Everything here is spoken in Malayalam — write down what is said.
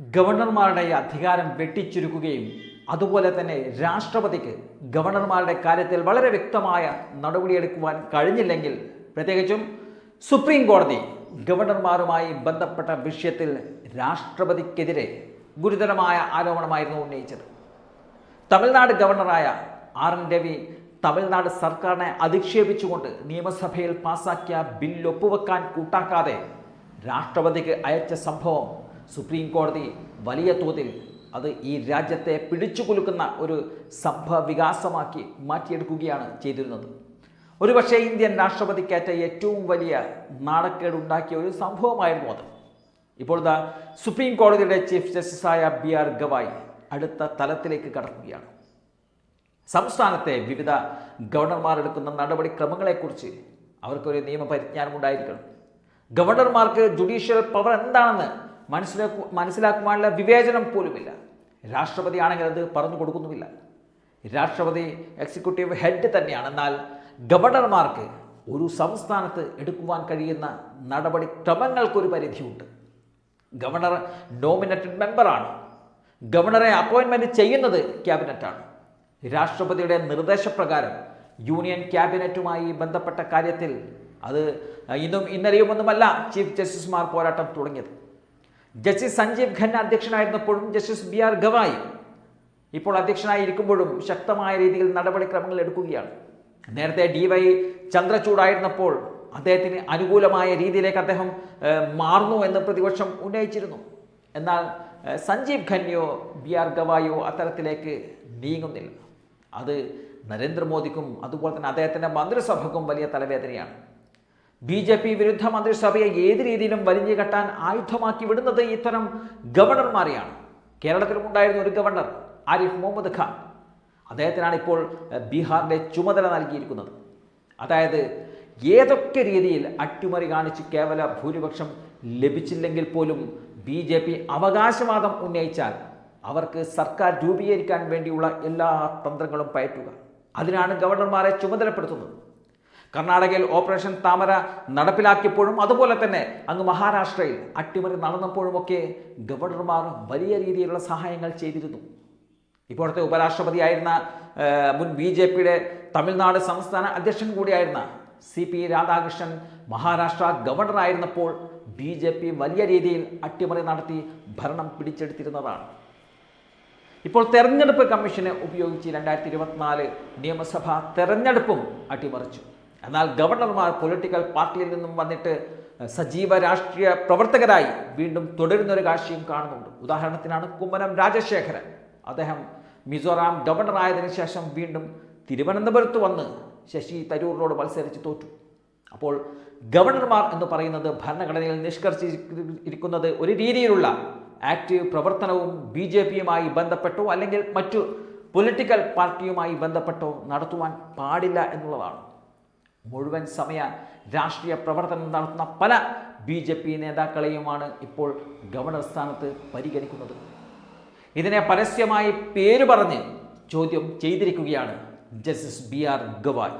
ഗവർണർമാരുടെ അധികാരം വെട്ടിച്ചുരുക്കുകയും അതുപോലെ തന്നെ രാഷ്ട്രപതിക്ക് ഗവർണർമാരുടെ കാര്യത്തിൽ വളരെ വ്യക്തമായ നടപടിയെടുക്കുവാൻ കഴിഞ്ഞില്ലെങ്കിൽ പ്രത്യേകിച്ചും സുപ്രീം കോടതി ഗവർണർമാരുമായി ബന്ധപ്പെട്ട വിഷയത്തിൽ രാഷ്ട്രപതിക്കെതിരെ ഗുരുതരമായ ആരോപണമായിരുന്നു ഉന്നയിച്ചത്. തമിഴ്നാട് ഗവർണറായ ആർ എൻ രവി തമിഴ്നാട് സർക്കാരിനെ അധിക്ഷേപിച്ചുകൊണ്ട് നിയമസഭയിൽ പാസാക്കിയ ബിൽ ഒപ്പുവെക്കാൻ കൂട്ടാക്കാതെ രാഷ്ട്രപതിക്ക് അയച്ച സംഭവം സുപ്രീം കോടതി വലിയ തോതിൽ അത് ഈ രാജ്യത്തെ പിടിച്ചു കുലുക്കുന്ന ഒരു സംഭവ വികാസമാക്കി മാറ്റിയെടുക്കുകയാണ് ചെയ്തിരുന്നത്. ഒരുപക്ഷെ ഇന്ത്യൻ രാഷ്ട്രപതിക്കേറ്റ ഏറ്റവും വലിയ നാണക്കേടുണ്ടാക്കിയ ഒരു സംഭവമായിരുന്നു അത്. ഇപ്പോൾ ദാ സുപ്രീം കോടതിയുടെ ചീഫ് ജസ്റ്റിസായ ബി ആർ ഗവായ് അടുത്ത തലത്തിലേക്ക് കടക്കുകയാണ്. സംസ്ഥാനത്തെ വിവിധ ഗവർണർമാർ എടുക്കുന്ന നടപടിക്രമങ്ങളെക്കുറിച്ച് അവർക്കൊരു നിയമപരിജ്ഞാനം ഉണ്ടായിരിക്കണം. ഗവർണർമാർക്ക് ജുഡീഷ്യൽ പവർ എന്താണെന്ന് മനസ്സിലാക്കു മനസ്സിലാക്കുവാനുള്ള വിവേചനം പോലുമില്ല. രാഷ്ട്രപതി ആണെങ്കിൽ അത് പറഞ്ഞു കൊടുക്കുന്നുമില്ല. രാഷ്ട്രപതി എക്സിക്യൂട്ടീവ് ഹെഡ് തന്നെയാണ് എന്നാൽ ഗവർണർമാർക്ക് ഒരു സംസ്ഥാനത്ത് എടുക്കുവാൻ കഴിയുന്ന നടപടിക്രമങ്ങൾക്കൊരു പരിധിയുണ്ട്. ഗവർണർ നോമിനേറ്റഡ് മെമ്പറാണ് ഗവർണറെ അപ്പോയിൻമെന്റ് ചെയ്യുന്നത് ക്യാബിനറ്റാണ്. രാഷ്ട്രപതിയുടെ നിർദ്ദേശപ്രകാരം യൂണിയൻ ക്യാബിനറ്റുമായി ബന്ധപ്പെട്ട കാര്യത്തിൽ അത് ഇന്നും ഇന്നലെയുമൊന്നുമല്ല ചീഫ് ജസ്റ്റിസുമാർ പോരാട്ടം തുടങ്ങിയത്. ജസ്റ്റിസ് സഞ്ജീവ് ഖന്ന അധ്യക്ഷനായിരുന്നപ്പോഴും ജസ്റ്റിസ് ബി ആർ ഗവായി ഇപ്പോൾ അധ്യക്ഷനായിരിക്കുമ്പോഴും ശക്തമായ രീതിയിൽ നടപടിക്രമങ്ങൾ എടുക്കുകയാണ്. നേരത്തെ ഡി വൈ ചന്ദ്രചൂഡായിരുന്നപ്പോൾ അദ്ദേഹത്തിന് അനുകൂലമായ രീതിയിലേക്ക് അദ്ദേഹം മാറുന്നു എന്ന് പ്രതിപക്ഷം ഉന്നയിച്ചിരുന്നു. എന്നാൽ സഞ്ജീവ് ഖന്നയോ ബി ആർ ഗവായോ അത്തരത്തിലേക്ക് നീങ്ങുന്നില്ല. അത് നരേന്ദ്രമോദിക്കും അതുപോലെ തന്നെ അദ്ദേഹത്തിന്റെ മന്ത്രിസഭക്കും വലിയ തലവേദനയാണ്. ബി ജെ പി വിരുദ്ധ മന്ത്രിസഭയെ ഏത് രീതിയിലും വലിഞ്ഞു കെട്ടാൻ ആയുധമാക്കി വിടുന്നത് ഇത്തരം ഗവർണർമാരെയാണ് കേരളത്തിലും ഉണ്ടായിരുന്ന ഒരു ഗവർണർ ആരിഫ് മുഹമ്മദ് ഖാൻ. അദ്ദേഹത്തിനാണ് ഇപ്പോൾ ബീഹാറിന്റെ ചുമതല നൽകിയിരിക്കുന്നത്. അതായത് ഏതൊക്കെ രീതിയിൽ അട്ടിമറി കാണിച്ച് കേവല ഭൂരിപക്ഷം ലഭിച്ചില്ലെങ്കിൽ പോലും ബി ജെ പി അവകാശവാദം ഉന്നയിച്ചാൽ അവർക്ക് സർക്കാർ രൂപീകരിക്കാൻ വേണ്ടിയുള്ള എല്ലാ തന്ത്രങ്ങളും പയറ്റുക. അതിനാണ് ഗവർണർമാരെ ചുമതലപ്പെടുത്തുന്നത്. കർണാടകയിൽ ഓപ്പറേഷൻ താമര നടപ്പിലാക്കിയപ്പോഴും അതുപോലെ തന്നെ അങ്ങ് മഹാരാഷ്ട്രയിൽ അട്ടിമറി നടന്നപ്പോഴുമൊക്കെ ഗവർണർമാർ വലിയ രീതിയിലുള്ള സഹായങ്ങൾ ചെയ്തിരുന്നു. ഇപ്പോഴത്തെ ഉപരാഷ്ട്രപതിയായിരുന്ന മുൻ ബി ജെ പിയുടെ തമിഴ്നാട് സംസ്ഥാന അധ്യക്ഷൻ കൂടിയായിരുന്ന സി പി രാധാകൃഷ്ണൻ മഹാരാഷ്ട്ര ഗവർണറായിരുന്നപ്പോൾ ബി ജെ പി വലിയ രീതിയിൽ അട്ടിമറി നടത്തി ഭരണം പിടിച്ചെടുത്തിരുന്നതാണ്. ഇപ്പോൾ തെരഞ്ഞെടുപ്പ് കമ്മീഷനെ ഉപയോഗിച്ച് രണ്ടായിരത്തി ഇരുപത്തിനാല് നിയമസഭാ തെരഞ്ഞെടുപ്പും അട്ടിമറിച്ചു. എന്നാൽ ഗവർണർമാർ പൊളിറ്റിക്കൽ പാർട്ടിയിൽ നിന്നും വന്നിട്ട് സജീവ രാഷ്ട്രീയ പ്രവർത്തകരായി വീണ്ടും തുടരുന്ന ഒരു കാഴ്ചയും കാണുന്നുണ്ട്. ഉദാഹരണത്തിനാണ് കുമ്മനം രാജശേഖരൻ. അദ്ദേഹം മിസോറാം ഗവർണറായതിനു ശേഷം വീണ്ടും തിരുവനന്തപുരത്ത് വന്ന് ശശി തരൂറിനോട് മത്സരിച്ച് തോറ്റു. അപ്പോൾ ഗവർണർമാർ എന്ന് പറയുന്നത് ഭരണഘടനയിൽ നിഷ്കർഷിച്ചിരിക്കുന്നത് ഒരു രീതിയിലുള്ള ആക്റ്റീവ് പ്രവർത്തനവും ബി ജെ പിയുമായി ബന്ധപ്പെട്ടോ അല്ലെങ്കിൽ മറ്റു പൊളിറ്റിക്കൽ പാർട്ടിയുമായി ബന്ധപ്പെട്ടോ നടത്തുവാൻ പാടില്ല എന്നുള്ളതാണ്. മുഴുവൻ സമയ രാഷ്ട്രീയ പ്രവർത്തനം നടത്തുന്ന പല ബി ജെ പി നേതാക്കളെയുമാണ് ഇപ്പോൾ ഗവർണർ സ്ഥാനത്ത് പരിഗണിക്കുന്നത്. ഇതിനെ പരസ്യമായി പേര് പറഞ്ഞ് ചോദ്യം ചെയ്തിരിക്കുകയാണ് ജസ്റ്റിസ് ബി ആർ ഗവായ്.